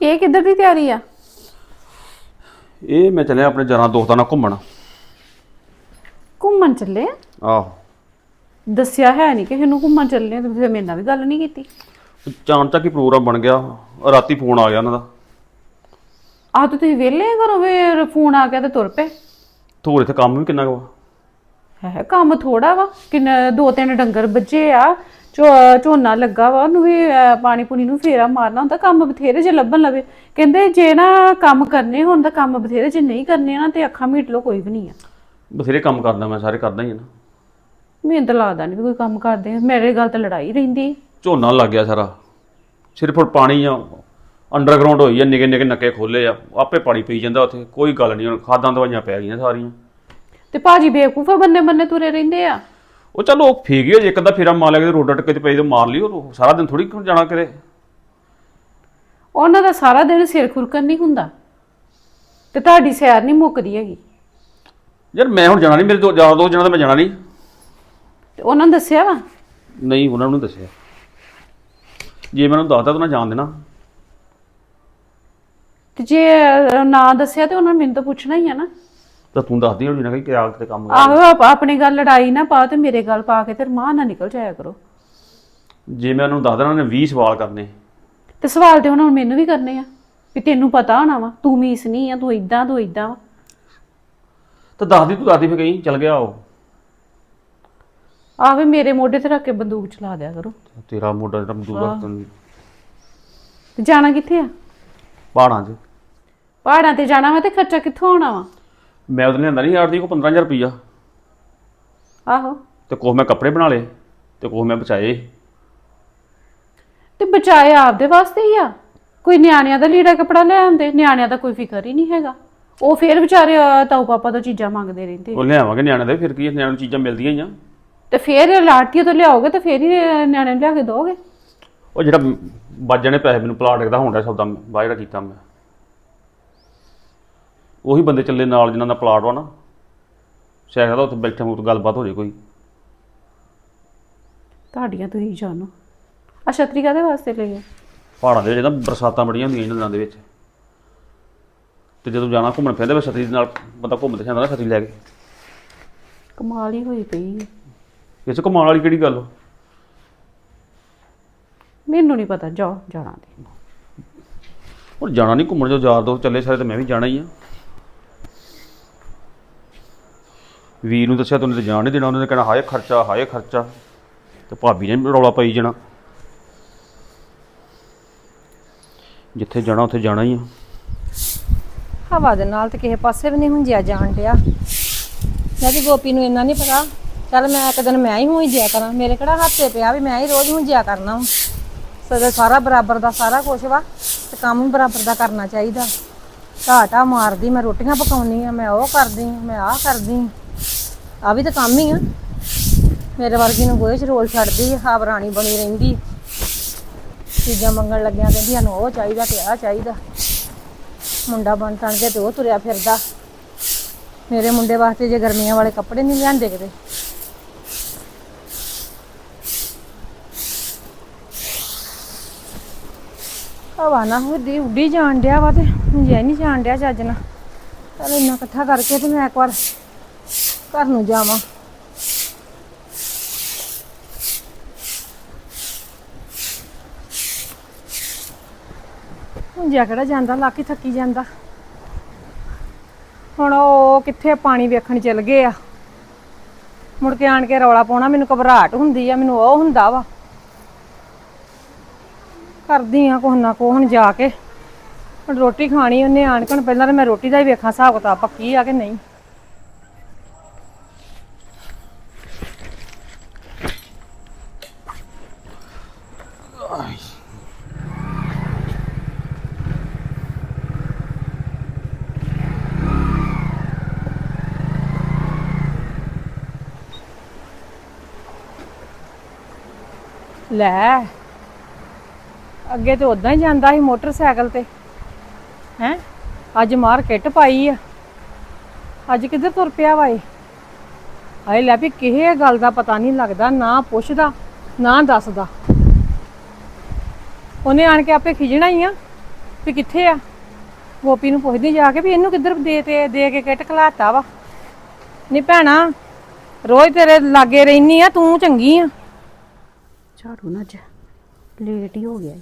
ਇਹ ਕਿੱਧਰ ਦੀ ਤਿਆਰੀ ਆ? ਇਹ ਮੈਂ ਚੱਲਿਆ ਆਪਣੇ ਜਰਾਂ ਦੋਸਤਾਂ ਨਾਲ ਘੁੰਮਣ। ਘੁੰਮਣ ਚੱਲੇ ਆ? ਆਹੋ। ਦੱਸਿਆ ਹੈ ਨਹੀਂ ਕਿਸੇ ਨੂੰ ਘੁੰਮਣ ਚੱਲੇ ਆ ਤੇ ਫਿਰ ਮੇਰੇ ਨਾਲ ਵੀ ਗੱਲ ਨਹੀਂ ਕੀਤੀ। ਚਾਣ ਚੱਕ ਹੀ ਪ੍ਰੋਗਰਾਮ ਬਣ ਗਿਆ? ਰਾਤੀ ਫੋਨ ਆ ਗਿਆ ਉਹਨਾਂ ਦਾ। ਆਹ ਤਾਂ ਤੁਸੀਂ ਵਿਹਲੇ ਘਰੋਂ ਵੀ ਫੋਨ ਆ ਗਿਆ ਤੇ ਤੁਰ ਪਏ। ਥੋੜੇ ਇੱਥੇ ਕੰਮ ਵੀ ਕਿੰਨਾ ਕੁ ਵਾ ਹੈ ਕੰਮ ਥੋੜਾ ਵਾ। ਕਿੰਨਾ ਦੋ ਤਿੰਨ ਡੰਗਰ ਬੱਜੇ ਆ ਝੋ ਝੋਨਾ ਲੱਗਾ ਵਾ ਉਹਨੂੰ ਵੀ ਅਹ, ਪਾਣੀ ਪੂਣੀ ਨੂੰ ਫੇਰਾ ਮਾਰਨਾ ਹੁੰਦਾ ਕੰਮ ਬਥੇਰੇ ਜੇ ਲੱਭਣ ਲਵੇ ਕਹਿੰਦੇ ਜੇ ਨਾ ਕੰਮ ਕਰਨੇ ਹੋਣ ਤਾਂ ਕੰਮ ਬਥੇਰੇ ਜੇ ਨਹੀਂ ਕਰਨੇ ਨਾ ਤੇ ਅੱਖਾਂ ਮੀਟ ਲੋ ਕੋਈ ਵੀ ਨਹੀਂ ਆ। ਬਥੇਰੇ ਕੰਮ ਕਰਦਾ ਮੈਂ ਸਾਰੇ ਕਰਦਾ ਹੀ ਆ ਨਾ। ਮੈਨੂੰ ਤਾਂ ਲੱਗਦਾ ਨਹੀਂ ਵੀ ਕੋਈ ਕੰਮ ਕਰਦੇ ਆ। ਮੇਰੇ ਗੱਲ ਤਾਂ ਲੜਾਈ ਰਹਿੰਦੀ। ਝੋਨਾ ਲੱਗ ਗਿਆ ਸਾਰਾ। ਸਿਰਫ ਹੁਣ ਪਾਣੀ ਆ ਅੰਡਰਗਰਾਉਂਡ ਹੋਈ ਆ ਨਿੱਕੇ ਨਿੱਕੇ ਨੱਕੇ ਖੋਲੇ ਆ ਆਪੇ ਪਾਣੀ ਪਈ ਜਾਂਦਾ ਉੱਥੇ ਕੋਈ ਗੱਲ ਨਹੀਂ ਹੁਣ ਖਾਦਾਂ ਦਵਾਈਆਂ ਪੈ ਗਈਆਂ ਸਾਰੀਆਂ। ਤੇ ਭਾਜੀ ਬੇਵਕੂਫਾ ਬੰਨੇ ਬੰਨੇ ਤੁਰੇ ਰਹਿੰਦੇ ਆ। ਉਹ ਚਲੋ ਉਹ ਫੇਕ ਗਿਆ ਜੇ ਇੱਕ ਅੱਧਾ ਫੇਰਾ ਮਾਰ ਲਿਆ ਕਿਤੇ ਰੋਡ ਅਟਕੇ ਤੇ ਪਈ ਤੇ ਮਾਰ ਲਈ ਉਹ ਸਾਰਾ ਦਿਨ ਥੋੜੀ ਜਾਣਾ ਕਿਤੇ? ਉਹਨਾਂ ਦਾ ਸਾਰਾ ਦਿਨ ਸਿਰ ਖੁਰਕਣ ਨਹੀਂ ਹੁੰਦਾ। ਤੇ ਤੁਹਾਡੀ ਸੈਰ ਨਹੀਂ ਮੁੱਕਦੀ ਹੈਗੀ। ਯਾਰ ਮੈਂ ਹੁਣ ਜਾਣਾ ਨਹੀਂ ਮੇਰੇ ਦੋ ਦੋ ਜਣਾ ਤਾਂ ਮੈਂ ਜਾਣਾ ਨਹੀਂ। ਤੇ ਉਹਨਾਂ ਨੂੰ ਦੱਸਿਆ ਵਾ? ਨਹੀਂ ਉਹਨਾਂ ਨੂੰ ਦੱਸਿਆ। ਜੇ ਮੈਨੂੰ ਦੱਸਦਾ ਤਾਂ ਉਹਨਾਂ ਜਾਣ ਦੇਣਾ। ਤੇ ਜੇ ਨਾ ਦੱਸਿਆ ਤੇ ਉਹਨਾਂ ਨੇ ਮੈਨੂੰ ਤਾਂ ਪੁੱਛਣਾ ਹੀ ਆ ਨਾ। ਤਾਂ ਤੂੰ ਦੱਸਦੀ ਹੋਣੀ ਨਾ ਕਿ ਕਿਆ ਕਿਤੇ ਕੰਮ ਕਰ ਆਹੋ ਆਪ- ਆਪਣੀ ਗੱਲ ਲੜਾਈ ਨਾ ਪਾ ਤੇ ਮੇਰੇ ਗੱਲ ਪਾ ਕੇ ਤੇ ਰਮਾਨ ਨਾ ਨਿਕਲ ਜਾਇਆ ਕਰੋ। ਜੇ ਮੈਂ ਉਹਨੂੰ ਦੱਸ ਦੇਣਾ ਉਹਨੇ 20 ਸਵਾਲ ਕਰਨੇ। ਤੇ ਸਵਾਲ ਤੇ ਹੁਣ ਹੁਣ ਮੈਨੂੰ ਵੀ ਕਰਨੇ ਆ ਵੀ ਤੈਨੂੰ ਪਤਾ ਹੋਣਾ ਵਾ ਤੂੰ ਮੀਸ ਨਹੀਂ ਆ ਤੂੰ ਇਦਾਂ ਤੂੰ ਇਦਾਂ ਵਾ। ਤਾਂ ਦੱਸਦੀ ਤੂੰ ਦੱਸਦੀ ਫੇ ਕਹੀਂ ਚਲ ਗਿਆ ਉਹ। ਆਵੇ ਮੇਰੇ ਮੋਢੇ ਤੇ ਰੱਖ ਕੇ ਬੰਦੂਕ ਚਲਾ ਦਿਆ ਕਰੋ। ਤੇਰਾ ਮੋਢਾ ਜਿਹੜਾ ਮਦੂਗਾ ਤੇ ਜਾਣਾ ਕਿੱਥੇ ਆ? ਪਹਾੜਾਂ 'ਚ। ਪਹਾੜਾਂ ਤੇ ਜਾਣਾ ਵਾ ਤੇ ਖਰਚਾ ਕਿੱਥੋਂ ਆਉਣਾ ਵਾ? ਮੈਂ ਉਹਦੇ ਲਿਆਂਦਾ ਨਹੀਂ ਦੀ ਕੋ 15000 ਰੁਪਈਆ। ਆਹੋ। ਤੇ ਕੋਹ ਮੈਂ ਕੱਪੜੇ ਬਣਾ ਲਏ ਤੇ ਕੋਹ ਮੈਂ ਬਚਾਏ। ਤੇ ਬਚਾਏ ਆਪਦੇ ਵਾਸਤੇ ਹੀ ਆ? ਕੋਈ ਨਿਆਣਿਆਂ ਦਾ ਲੀੜਾ ਕਪੜਾ ਲੈ ਆਉਂਦੇ ਨਿਆਣਿਆਂ ਦਾ ਕੋਈ ਫਿਕਰ ਹੀ ਨਹੀਂ ਹੈਗਾ। ਉਹ ਫੇਰ ਵਿਚਾਰੇ ਅਹ, ਤਾਊ ਪਾਪਾ ਤੋਂ ਚੀਜ਼ਾਂ ਮੰਗਦੇ ਰਹਿੰਦੇ ਉਹ ਲਿਆਵਾਂਗੇ ਨਿਆਣੇ ਦੇ ਫਿਰ ਕੀ ਹੈ, ਨਿਆਣੇ ਨੂੰ ਚੀਜ਼ਾਂ ਮਿਲਦੀਆਂ ਹੀ ਆ। ਤੇ ਫੇਰ ਲਾਟੀਆਂ ਤੋਂ ਲਿਆਓਗੇ ਤੇ ਫੇਰ ਹੀ ਅਹ, ਨਿਆਣਿਆਂ ਨੂੰ ਲਿਆ ਕੇ ਦੋਗੇ? ਉਹ ਜਿਹੜਾ ਵੱਜ ਜਾਣੇ ਪੈਸੇ ਮੈਨੂੰ ਪਲਾਟ ਦਾ ਹੁੰਦਾ ਸੌਦਾ ਬਾਹਰ ਜਿਹੜਾ ਕੀਤਾ ਮੈਂ। ਉਹੀ ਬੰਦੇ ਚੱਲੇ ਨਾਲ ਜਿਨ੍ਹਾਂ ਦਾ ਪਲਾਟ ਵਾ ਨਾ। ਸ਼ਾਇਦ ਉੱਥੇ ਬੈਠੇ ਮੂਤ ਗੱਲਬਾਤ ਹੋ ਜੇ ਕੋਈ। ਤੁਹਾਡੀਆਂ ਤੁਸੀਂ ਜਾਣੋ। ਆ ਛਤਰੀ ਕਾਦੇ ਵਾਸਤੇ ਲਈ ਆ ਪਹਾੜਾਂ ਦੇ ਵਿੱਚ ਨਾ ਬਰਸਾਤਾਂ ਬੜੀਆਂ ਹੁੰਦੀਆਂ ਇਹਨਾਂ ਦਿਨਾਂ ਦੇ ਵਿੱਚ। ਤੇ ਜਦੋਂ ਜਾਣਾ ਘੁੰਮਣ ਫਿਰਦੇ ਵੇ ਛਤਰੀ ਦੇ ਨਾਲ ਬੰਦਾ ਘੁੰਮਦੇ ਜਾਂਦਾ ਨਾ ਛਤਰੀ ਲੈ ਕੇ। ਕਮਾਲ ਹੀ ਹੋਈ ਪਈ ਆ। ਇਸ 'ਚ ਕਮਾਲ ਵਾਲੀ ਕਿਹੜੀ ਗੱਲ ਵਾ? ਮੈਨੂੰ ਨਹੀਂ ਪਤਾ ਜਾਓ ਜਾਣਾ ਤੇ। ਹੁਣ ਜਾਣਾ ਨਹੀਂ ਘੁੰਮਣ ਜੋ ਯਾਰ ਦੋਸਤ ਚੱਲੇ ਸਾਰੇ ਤੇ ਮੈਂ ਵੀ ਜਾਣਾ ਹੀ ਆ। ਵੀਰ ਨੂੰ ਦੱਸਿਆ ਤੂੰ ਤੇ ਜਾਣ ਨਹੀਂ ਦੇਣਾ, ਉਹਨੇ ਕਹਿਣਾ, ਹਾਏ ਖਰਚਾ ਹਾਏ ਖਰਚਾ। ਤੇ ਭਾਬੀ ਨੇ ਰੌਲਾ ਪਾਈ ਜਾਣਾ। ਜਿੱਥੇ ਜਾਣਾ, ਉੱਥੇ ਜਾਣਾ ਹੀ ਆ। ਹਵਾ ਦੇ ਨਾਲ ਤੇ ਕਿਸੇ ਪਾਸੇ ਵੀ ਨਹੀਂ ਹੁੰਜਿਆ ਜਾਣ ਡਿਆ। ਜਦ ਗੋਪੀ ਨੂੰ ਇੰਨਾ ਨਹੀਂ ਪਤਾ, ਚੱਲ ਮੈਂ ਇੱਕ ਦਿਨ ਮੈਂ ਹੀ ਹੁੰਜਿਆ ਕਰਾਂ। ਮੇਰੇ ਕਿਹੜਾ ਹੱਥੇ ਪਿਆ ਵੀ ਮੈਂ ਹੀ ਰੋਜ਼ ਹੁੰਜਿਆ ਕਰਨਾ ਵਾ। ਸਦਾ ਸਾਰਾ ਬਰਾਬਰ ਦਾ ਸਾਰਾ ਕੁਝ ਵਾ, ਤੇ ਕੰਮ ਵੀ ਬਰਾਬਰ ਦਾ ਕਰਨਾ ਚਾਹੀਦਾ। ਘਾਟਾ ਮਾਰਦੀ, ਮੈਂ ਰੋਟੀਆਂ ਪਕਾਉਣੀ ਆ, ਮੈਂ ਉਹ ਕਰਦੀ, ਮੈਂ ਆਹ ਕਰਦੀ। ਆ ਆਹ ਵੀ ਤਾਂ ਕੰਮ ਹੀ ਆ। ਮੇਰੇ ਵਰਗੀ ਨੂੰ ਗੋਹੇ ਚ ਰੋਲ ਛੱਡਦੀ ਆ ਰਾਣੀ ਬਣੀ ਰਹਿੰਦੀ ਚੀਜ਼ਾਂ ਮੰਗਣ ਲੱਗਿਆ ਕਹਿੰਦੀ, ਸਾਨੂੰ ਉਹ ਚਾਹੀਦਾ ਤੇ ਆਹ ਚਾਹੀਦਾ। ਮੁੰਡਾ ਬਣ ਤਣ ਕੇ ਤੇ ਉਹ ਤੁਰਿਆ ਫਿਰਦਾ। ਮੇਰੇ ਮੁੰਡੇ ਵਾਸਤੇ ਜੇ ਗਰਮੀਆਂ ਵਾਲੇ ਕੱਪੜੇ ਨਹੀਂ ਲਿਆਂਦੇ ਕਿਤੇ। ਹਵਾ ਨਾ ਉੱਡੀ ਉੱਡੀ ਜਾਣ ਡਿਆ ਵਾ ਤੇ, ਜੇ ਨਹੀਂ ਜਾਣ ਡਿਆ ਚੱਜ ਨਾਲ। ਚਲ ਇੰਨਾ ਇਕੱਠਾ ਕਰਕੇ ਤੇ ਮੈਂ ਇੱਕ ਵਾਰ ਘਰ ਨੂੰ ਜਾਵਾਂ। ਹੁਣ ਕਿਹੜਾ ਜਾਂਦਾ, ਲਾਕੀ ਥੱਕੀ ਜਾਂਦਾ। ਹੁਣ ਉਹ ਕਿੱਥੇ ਪਾਣੀ ਵੇਖਣ ਚੱਲ ਗਏ ਆ। ਮੁੜ ਕੇ ਆਣ ਕੇ ਰੌਲਾ ਪਾਉਣਾ, ਮੈਨੂੰ ਘਬਰਾਹਟ ਹੁੰਦੀ ਆ, ਮੈਨੂੰ ਉਹ ਹੁੰਦਾ ਵਾ। ਕਰਦੀ ਆ ਕੁਛ ਨਾ ਕੁਛ ਹੁਣ ਜਾ ਕੇ। ਹੁਣ ਰੋਟੀ ਖਾਣੀ, ਉਹਨੇ ਆਣ ਕੇ ਹੁਣ ਪਹਿਲਾਂ ਤਾਂ ਮੈਂ ਰੋਟੀ ਦਾ ਹੀ ਵੇਖਾਂ, ਹਿਸਾਬ ਕਿਤਾਬ ਪੱਕੀ ਆ ਕਿ ਨਹੀਂ। ਲੈ। ਅੱਗੇ ਤੇ ਉਦਾਂ ਹੀ ਜਾਂਦਾ ਸੀ ਮੋਟਰਸਾਈਕਲ ਤੇ। ਹੈ? ਅੱਜ ਮਾਰ ਕਿੱਟ ਪਾਈ ਆ। ਅੱਜ ਕਿੱਧਰ ਤੁਰ ਪਿਆ ਵਾ ਇਹ? ਹਾਏ ਲੈ ਵੀ ਕਿਹੇ ਗੱਲ ਦਾ ਪਤਾ ਨਹੀਂ ਲੱਗਦਾ, ਨਾ ਪੁੱਛਦਾ, ਨਾ ਦੱਸਦਾ। ਉਹਨੇ ਆਣ ਕੇ ਆਪੇ ਖਿਜਣਾ ਹੀ ਆ ਵੀ ਕਿੱਥੇ ਆ। ਗੋਪੀ ਨੂੰ ਪੁੱਛਦੀ ਜਾ ਕੇ ਵੀ ਇਹਨੂੰ ਕਿੱਧਰ ਦੇ ਤੇ ਦੇ ਕੇ ਕਿੱਟ ਖਲਾਤਾ ਵਾ। ਨਹੀਂ ਭੈਣਾ, ਰੋਜ਼ ਤੇਰੇ ਲਾਗੇ ਰਹਿਨੀ ਆ, ਤੂੰ ਚੰਗੀ ਆ। ਝਾੜੂ ਨਾ ਅੱਜ। ਲੇਟ ਹੀ ਹੋ ਗਿਆ।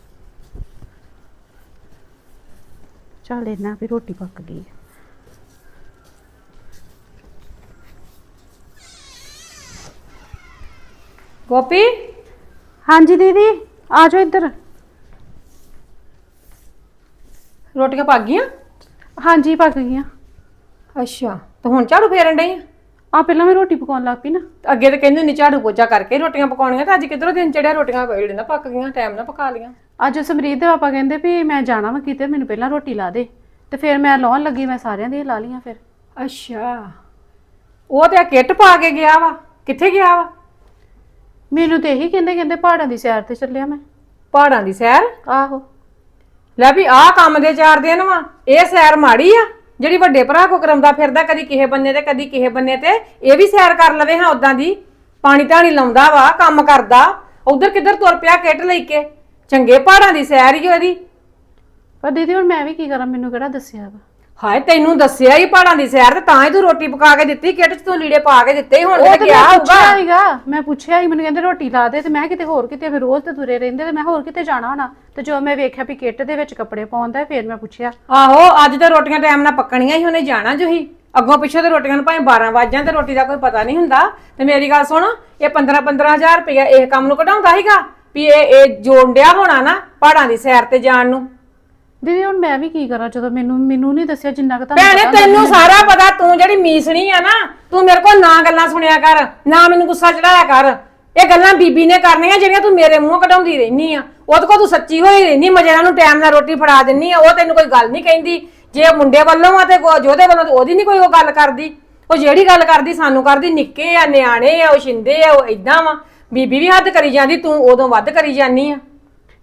ਚੱਲ ਇਹਨਾਂ ਵੀ ਰੋਟੀ ਪੱਕ ਗਈ ਹੈ। ਗੋਪੀ? ਹਾਂਜੀ ਦੀਦੀ ਆ ਜਾਓ ਇੱਧਰ। ਰੋਟੀਆਂ ਪੱਕ ਗਈਆਂ? ਹਾਂਜੀ ਪੱਕ ਗਈਆਂ। ਅੱਛਾ ਤੇ ਹੁਣ ਝਾੜੂ ਫੇਰਨ ਡਈ ਆ? ਆ ਪਹਿਲਾਂ ਮੈਂ ਰੋਟੀ ਪਕਾਉਣ ਲੱਗ ਪਈ ਨਾ। ਅੱਗੇ ਤਾਂ ਕਹਿੰਦੇ ਹੁੰਦੇ ਝਾੜੂ ਪੋਚਾ ਕਰਕੇ ਰੋਟੀਆਂ ਪਕਾਉਣੀਆਂ ਤੇ ਅੱਜ ਕਿੱਧਰੋਂ ਦਿਨ ਚੜਿਆ ਰੋਟੀਆਂ ਵੇਲੇ ਨਾ ਪੱਕ ਗਈਆਂ ਟਾਈਮ ਨਾਲ ਪਕਾ ਲੀਆਂ। ਅੱਜ ਸਮਰੀਤ ਦੇ ਪਾਪਾ ਕਹਿੰਦੇ ਵੀ ਮੈਂ ਜਾਣਾ ਵਾ ਕਿਤੇ ਮੈਨੂੰ ਪਹਿਲਾਂ ਰੋਟੀ ਲਾ ਦੇ। ਤੇ ਫਿਰ ਮੈਂ ਲਾਉਣ ਲੱਗੀ ਮੈਂ ਸਾਰਿਆਂ ਦੀ ਲਾ ਲੀਆਂ ਫਿਰ। ਅੱਛਾ। ਉਹ ਤੇ ਆ ਕਿੱਟ ਪਾ ਕੇ ਗਿਆ ਵਾ। ਕਿੱਥੇ ਗਿਆ ਵਾ? ਮੈਨੂੰ ਤੇ ਇਹੀ ਕਹਿੰਦੇ ਕਹਿੰਦੇ ਪਹਾੜਾਂ ਦੀ ਸੈਰ ਤੇ ਚੱਲਿਆ ਮੈਂ। ਪਹਾੜਾਂ ਦੀ ਸੈਰ? ਆਹੋ। ਲੈ ਵੀ ਆਹ ਕੰਮ ਦੇ ਚਾਰ ਦਿਨ ਵਾ ਇਹ ਸੈਰ ਮਾੜੀ ਆ। ਜਿਹੜੀ ਵੱਡੇ ਭਰਾ ਕੋ ਕਰਾਉਂਦਾ ਫਿਰਦਾ, ਕਦੀ ਕਿਸੇ ਬੰਨੇ ਤੇ, ਕਦੀ ਕਿਸੇ ਬੰਨੇ ਤੇ, ਇਹ ਵੀ ਸੈਰ ਕਰ ਲਵੇ ਹਾਂ ਉਦਾਂ ਦੀ। ਪਾਣੀ ਧਾਣੀ ਲਾਉਂਦਾ ਵਾ, ਕੰਮ ਕਰਦਾ। ਉਧਰ ਕਿੱਧਰ ਤੁਰ ਪਿਆ ਕਿੱਟ ਲੈ ਕੇ? ਚੰਗੇ ਪਹਾੜਾਂ ਦੀ ਸੈਰ ਹੀ ਉਹਦੀ। ਪਰ ਦੀਦੀ, ਹੁਣ ਮੈਂ ਵੀ ਕੀ ਕਰਾਂ? ਮੈਨੂੰ ਕਿਹੜਾ ਦੱਸਿਆ ਵਾ? ਹਾਏ ਤੈਨੂੰ ਦੱਸਿਆ ਹੀ ਪਹਾੜਾਂ ਦੀ ਸੈਰ ਤੇ ਤਾਂ ਹੀ ਤੂੰ ਰੋਟੀ ਪਕਾ ਕੇ ਦਿੱਤੀ ਕਿੱਟ 'ਚ ਤੂੰ ਲੀੜੇ ਪਾ ਕੇ ਦਿੱਤੇ ਹੁਣ ਉਹ ਤੇ ਮੈਂ ਪੁੱਛਿਆ ਹੀਗਾ ਮੈਂ ਪੁੱਛਿਆ ਹੀ ਮੈਨੂੰ ਕਹਿੰਦੇ ਰੋਟੀ ਲਾ ਦੇ ਤੇ ਮੈਂ ਕਿਤੇ ਹੋਰ ਕਿਤੇ ਫਿਰ ਰੋਜ਼ ਤੇ ਤੁਰੇ ਰਹਿੰਦੇ ਤੇ ਮੈਂ ਹੋਰ ਕਿਤੇ ਜਾਣਾ ਹੋਣਾ। ਤੇ ਜਦੋਂ ਮੈਂ ਵੇਖਿਆ ਵੀ ਕਿੱਟ ਦੇ ਵਿੱਚ ਕੱਪੜੇ ਪਾਉਂਦਾ ਫਿਰ ਮੈਂ ਪੁੱਛਿਆ। ਆਹੋ ਅੱਜ ਤੇ ਰੋਟੀਆਂ ਟਾਈਮ ਨਾਲ ਪੱਕਣੀਆਂ ਹੀ ਉਹਨੇ ਜਾਣਾ ਜੋ ਹੀ ਅੱਗੋਂ ਪਿੱਛੋਂ ਤੇ ਰੋਟੀਆਂ ਨੂੰ ਭਾਵੇਂ 12 ਵੱਜ ਜਾਣ ਤੇ ਰੋਟੀ ਦਾ ਕੋਈ ਪਤਾ ਨਹੀਂ ਹੁੰਦਾ। ਤੇ ਮੇਰੀ ਗੱਲ ਸੁਣ ਇਹ 15 15000 ਰੁਪਇਆ ਇਹ ਕੰਮ ਨੂੰ ਕਢਾਉਂਦਾ ਸੀਗਾ ਵੀ ਇਹ ਇਹ ਜੋੜ ਡਿਆ ਹੋਣਾ ਨਾ ਪਹਾੜਾਂ ਦੀ ਸੈਰ ਤੇ ਜਾਣ ਨੂੰ। ਦੀਦੀ ਹੁਣ ਮੈਂ ਵੀ ਕੀ ਕਰਾਂ? ਜਦੋਂ ਮੈਨੂੰ ਮੈਨੂੰ ਨਹੀਂ ਦੱਸਿਆ ਜਿੰਨਾ ਕੁ ਭੈਣੇ ਪਤਾ ਤੈਨੂੰ ਸਾਰਾ ਪਤਾ ਤੂੰ ਜਿਹੜੀ ਮੀਸਣੀ ਆ ਨਾ ਤੂੰ ਮੇਰੇ ਕੋਲ ਨਾ ਗੱਲਾਂ ਸੁਣਿਆ ਕਰ ਨਾ ਮੈਨੂੰ ਗੁੱਸਾ ਚੜਾਇਆ ਕਰ। ਇਹ ਗੱਲਾਂ ਬੀਬੀ ਨੇ ਕਰਨੀਆਂ ਜਿਹੜੀਆਂ ਤੂੰ ਮੇਰੇ ਮੂੰਹੋਂ ਕਢਾਉਂਦੀ ਰਹਿਨੀ ਆ। ਉਹਦੇ ਕੋਲ ਤੂੰ ਸੱਚੀ ਹੋਈ ਰਹਿਨੀ ਮਜੇ ਨਾਲ ਨੂੰ ਟਾਈਮ ਨਾਲ ਰੋਟੀ ਫੜਾ ਦਿੰਨੀ ਆ ਉਹ ਤੈਨੂੰ ਕੋਈ ਗੱਲ ਨਹੀਂ ਕਹਿੰਦੀ। ਜੇ ਮੁੰਡੇ ਵੱਲੋਂ ਆ ਤੇ ਕੋ- ਜੋਧੇ ਵੱਲੋਂ ਤੇ ਉਹਦੀ ਨਹੀਂ ਕੋਈ ਉਹ ਗੱਲ ਕਰਦੀ। ਉਹ ਜਿਹੜੀ ਗੱਲ ਕਰਦੀ ਸਾਨੂੰ ਕਰਦੀ ਨਿੱਕੇ ਆ ਨਿਆਣੇ ਆ ਉਹ ਛਿੰਦੇ ਆ ਉਹ ਇਦਾਂ ਵਾ। ਬੀਬੀ ਵੀ ਹੱਦ ਕਰੀ ਜਾਂਦੀ ਤੂੰ ਉਦੋਂ ਵੱਧ ਕਰੀ ਜਾਂਦੀ ਆ।